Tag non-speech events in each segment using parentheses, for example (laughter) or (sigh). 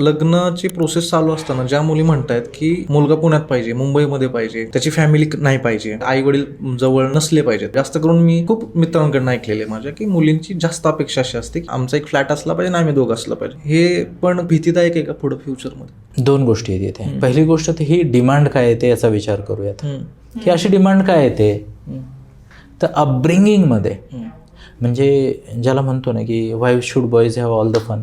लग्नाची प्रोसेस चालू असताना ज्या मुली म्हणतायत की मुलगा पुण्यात पाहिजे मुंबईमध्ये पाहिजे त्याची फॅमिली नाही पाहिजे आई वडील जवळ नसले पाहिजेत. जास्त करून मी खूप मित्रांकडून ऐकलेले माझ्या की मुलींची जास्त अपेक्षा अशी असते की आमचा एक फ्लॅट असला पाहिजे आम्ही दोघं असलं पाहिजे. हे पण भीतीदायक आहे का पुढं फ्युचरमध्ये दोन गोष्टी आहेत इथे. पहिली गोष्ट तर ही डिमांड काय येते याचा विचार करूयात. की अशी डिमांड काय येते तर अपब्रिंगिंगमध्ये म्हणजे ज्याला म्हणतो ना की wife should boys have all the fun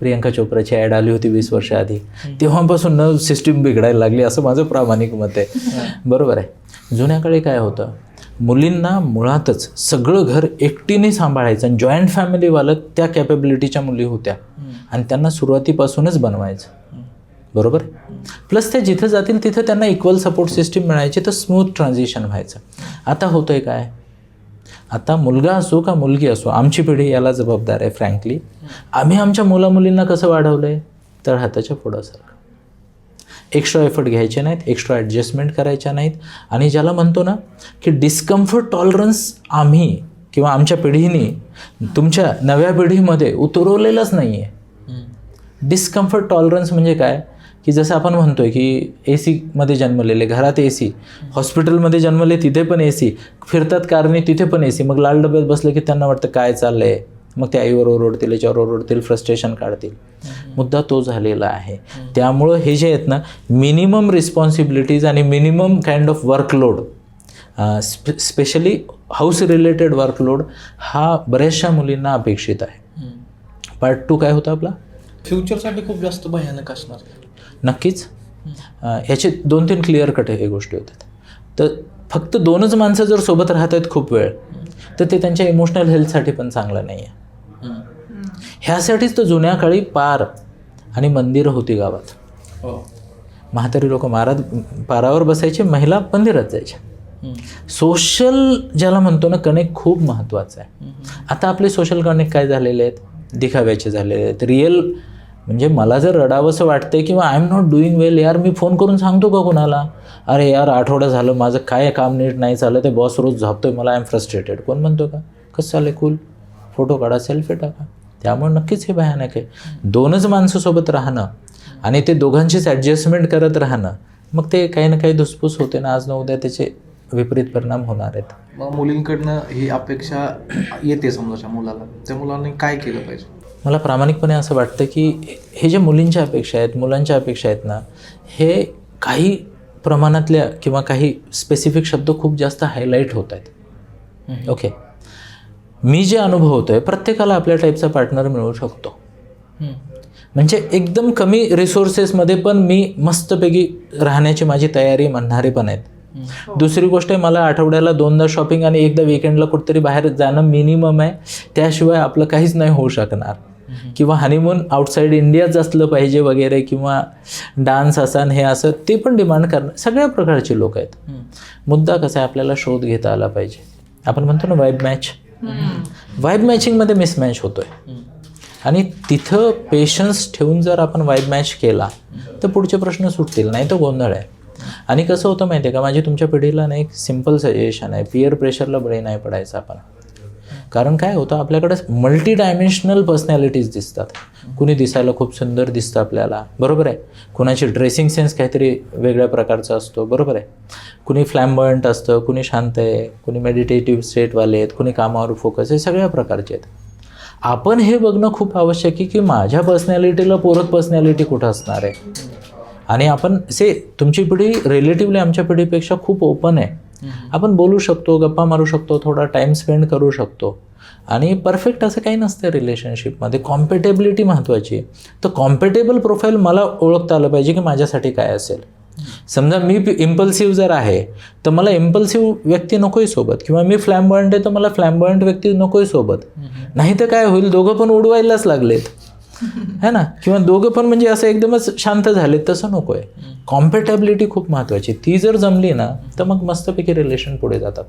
Priyanka चोप्राची ad आली होती वीस वर्ष आधी. तेव्हापासून न सिस्टीम बिघडायला लागली असं माझं प्रामाणिक मत आहे. (laughs) बरोबर आहे. जुन्या काळी काय होतं? मुलींना मुळातच सगळं घर एकटीने सांभाळायचं आणि जॉईंट फॅमिलीवालं त्या कॅपेबिलिटीच्या मुली होत्या. आणि त्यांना सुरुवातीपासूनच बनवायचं. बरोबर? प्लस ते जिथं जातील तिथं त्यांना इक्वल सपोर्ट सिस्टीम मिळायची तर स्मूथ ट्रान्झिशन व्हायचं. आता होतंय काय? आता मुलगा असो का मुलगी असो आमची पिढी याला जबाबदार आहे फ्रँकली आम्ही आमच्या मुलामुलींना कसं वाढवलं आहे तर हाताच्या पुढासारखं एक्स्ट्रा एफर्ट घ्यायचे नाहीत एक्स्ट्रा ॲडजस्टमेंट करायच्या नाहीत. आणि ज्याला म्हणतो ना की डिस्कम्फर्ट टॉलरन्स आम्ही किंवा आमच्या पिढीने तुमच्या नव्या पिढीमध्ये उतरवलेलंच नाही आहे डिस्कम्फर्ट टॉलरन्स म्हणजे काय? की जसं आपण म्हणतोय की ए सीमध्ये जन्मलेले घरात ए सी हॉस्पिटलमध्ये जन्मले तिथे पण ए सी फिरतात कारने तिथे पण ए सी मग लाल डब्यात बसलं की त्यांना वाटतं काय चाललं आहे मग ते आईवर ओरडतील याच्यावर ओरडतील फ्रस्ट्रेशन काढतील. मुद्दा तो झालेला आहे. त्यामुळं हे जे आहेत ना मिनिमम रिस्पॉन्सिबिलिटीज आणि minimum kind of workload spe specially house related workload हा बऱ्याचशा मुलींना अपेक्षित आहे. पार्ट टू काय होता आपला? फ्युचरसाठी खूप जास्त भयानक असणार. नक्कीच. ह्याचे दोन तीन क्लिअर कट हे गोष्टी होतात. तर फक्त दोनच माणसं जर सोबत राहत आहेत खूप वेळ तर ते त्यांच्या इमोशनल हेल्थसाठी पण चांगलं नाही आहे ह्यासाठीच तर जुन्या काळी पार आणि मंदिरं होती गावात. हो. म्हातारी लोक मारात पारावर बसायचे महिला मंदिरात जायच्या. सोशल ज्याला म्हणतो ना कनेक्ट खूप महत्त्वाचं आहे. आता आपले सोशल कनेक्ट काय झालेले आहेत? दिखाव्याचे झालेले आहेत. रिअल म्हणजे मला जर रडावंसं वाटतंय किंवा I am not doing well यार मी फोन करून सांगतो का कुणाला? अरे यार आठवडा झालं माझं काय काम नीट नाही झालं ते बॉस रोज झापतोय मला आय एम फ्रस्ट्रेटेड कोण म्हणतो का? कसं चालेल कूल फोटो काढा सेल्फी टाका. त्यामुळे नक्कीच हे भयानक आहे. दोनच माणसासोबत राहणं आणि ते दोघांचीच ॲडजस्टमेंट करत राहणं मग ते काही ना काही धुसफूस होते ना आज न उद्या त्याचे विपरीत परिणाम होणार आहेत. मग मुलींकडनं ही अपेक्षा येते समजाच्या मुलाला. त्या मुलांनी काय केलं पाहिजे? मला प्रामाणिकपणे असं वाटतं की हे जे मुलींच्या अपेक्षा आहेत मुलांच्या अपेक्षा आहेत ना हे काही प्रमाणातल्या किंवा काही स्पेसिफिक शब्द खूप जास्त हायलाईट होत आहेत. ओके मी जे अनुभवतो आहे प्रत्येकाला आपल्या टाईपचा पार्टनर मिळू शकतो. म्हणजे एकदम कमी रिसोर्सेसमध्ये पण मी मस्तपैकी राहण्याची माझी तयारी म्हणणारे पण आहेत. दुसरी गोष्ट आहे मला आठवड्याला दोनदा शॉपिंग आणि एकदा विकेंडला कुठेतरी बाहेर जाणं मिनिमम आहे. त्याशिवाय आपलं काहीच नाही होऊ शकणार. किंवा हनीमून आउटसाईड इंडियाच असलं पाहिजे वगैरे किंवा डान्स असा हे असं ते पण डिमांड करणं सगळ्या प्रकारचे लोक आहेत. मुद्दा कसा आहे आपल्याला शोध घेता आला पाहिजे. आपण म्हणतो ना वाईब मॅच वाईब मॅचिंगमध्ये मिसमॅच होतोय. आणि तिथं पेशन्स ठेवून जर आपण वाईब मॅच केला तर पुढचे प्रश्न सुटतील नाही तर गोंधळ आहे. आणि कसं होतं माहिती आहे का माझी तुमच्या पिढीला ना एक सिंपल सजेशन आहे. पिअर प्रेशरला बळी नाही पडायचं आपण. कारण काय होतं आपल्याकडे मल्टी डायमेन्शनल पर्सनॅलिटीज दिसतात. कुणी दिसायला खूप सुंदर दिसतं आपल्याला बरोबर आहे? कुणाची ड्रेसिंग सेन्स काहीतरी वेगळ्या प्रकारचा असतो बरोबर आहे? कुणी फ्लॅम्बंट असतं कुणी शांत आहे कुणी मेडिटेटिव्ह स्टेटवाले आहेत कुणी कामावर फोकस हे सगळ्या प्रकारचे आहेत. आपण हे बघणं खूप आवश्यक आहे की माझ्या पर्सनॅलिटीला पूरक पर्सनॅलिटी कुठं असणार आहे? आणि आपण से तुमची पिढी रिलेटिव्हली आमच्या पिढीपेक्षा खूप ओपन आहे. आपण बोलू शकतो गप्पा मारू शकतो थोडा टाईम स्पेंड करू शकतो. आणि परफेक्ट असं काही नसतं रिलेशनशिपमध्ये कॉम्पेटेबिलिटी महत्त्वाची आहे. तर कॉम्पेटेबल प्रोफाईल मला ओळखता आलं पाहिजे की माझ्यासाठी काय असेल. समजा मी इम्पल्सिव्ह जर आहे तर मला इम्पल्सिव्ह व्यक्ती नकोय सोबत. किंवा मी फ्लॅम्बॉयंट आहे तर मला फ्लॅम्बॉयंट व्यक्ती नकोय सोबत. नाही तर काय होईल? दोघं पण उडवायलाच लागलेत. है ना? किंवा दोघं पण म्हणजे असं एकदमच शांत झालेत तसं नको आहे कॉम्पेटेबिलिटी खूप महत्त्वाची ती जर जमली ना तर मग मस्तपैकी रिलेशन पुढे जातात.